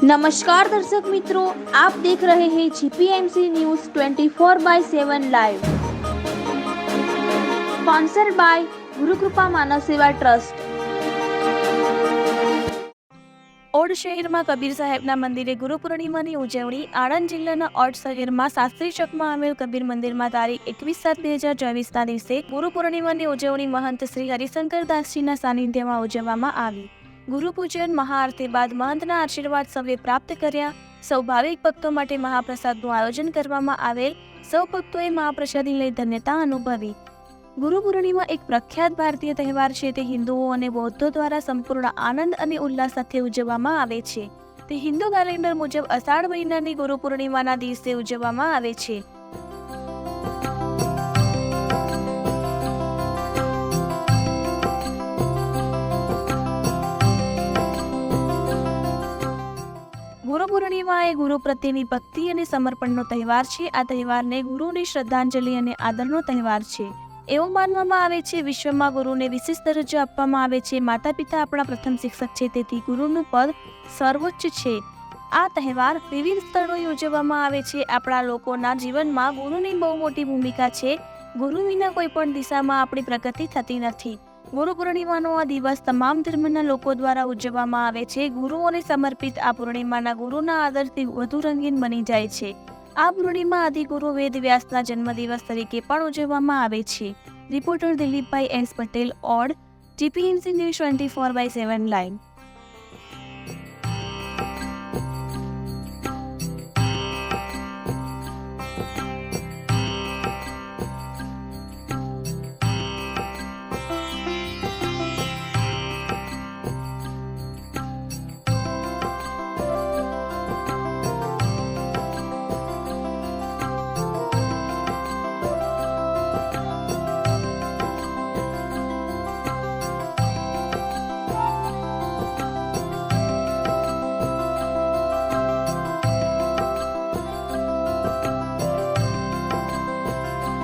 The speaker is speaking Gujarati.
નમસ્કાર દર્શક મિત્રો, આપ દેખ રહે હૈ GPMC news 24 by 7 live sponsor by Gurukrupa Manav Seva trust Od શહેરમાં કબીર સાહેબના મંદિરે ગુરુ પૂર્ણિમાની ઉજવણી. આણંદ જિલ્લાના ઓડ શહેરમાં શાસ્ત્રી ચોકમાં આવેલ કબીર મંદિરમાં તારીખ એકવીસ સાત બે હજાર ચોવીસના દિવસે ગુરુ પૂર્ણિમાની ઉજવણી મહંત શ્રી હરિશંકર દાસજીના સાનિધ્યમાં ઉજવવામાં આવી. ગુરુ પૂજન મહાઆરતી બાદ મહંતના આશીર્વાદ સૌએ પ્રાપ્ત કર્યા. સૌ ભાવિક ભક્તો માટે મહાપ્રસાદનું આયોજન કરવામાં આવેલ. સૌ ભક્તોએ મહાપ્રસાદી લઈ ધન્યતા અનુભવી. ગુરુ પૂર્ણિમા એક પ્રખ્યાત ભારતીય તહેવાર છે. તે હિન્દુઓ અને બૌદ્ધો દ્વારા સંપૂર્ણ આનંદ અને ઉલ્લાસ સાથે ઉજવવામાં આવે છે. તે હિન્દુ કેલેન્ડર મુજબ અષાઢ મહિનાની ગુરુ પૂર્ણિમાના દિવસે ઉજવવામાં આવે છે. પૂર્ણિમા એ ગુરુ પ્રત્યેની ભક્તિ અને સમર્પણનો તહેવાર છે. આ તહેવારને ગુરુની શ્રદ્ધાંજલિ અને આદરનો તહેવાર છે. એવું માનવામાં આવે છે, વિશ્વમાં ગુરુને વિશેષ દરજ્જો આપવામાં આવે છે. માતા પિતા આપણા પ્રથમ શિક્ષક છે, તેથી ગુરુનું પદ સર્વોચ્ચ છે. આ તહેવાર વિવિધ સ્થળોએ ઉજવવામાં આવે છે. આપણા લોકોના જીવનમાં ગુરુની બહુ મોટી ભૂમિકા છે. ગુરુ વિના કોઈ પણ દિશામાં આપણી પ્રગતિ થતી નથી. ગુરુ પૂર્ણિમાનો આ દિવસ તમામ ધર્મના લોકો દ્વારા ઉજવવામાં આવે છે. ગુરુઓને સમર્પિત આ પૂર્ણિમાના ગુરુના આદરથી વધુ રંગીન બની જાય છે. આ પૂર્ણિમા આદિગુરુ વેદ વ્યાસના જન્મદિવસ તરીકે પણ ઉજવવામાં આવે છે. Reporter Dilipbhai S Patel, Od GPMC news twenty four by seven live.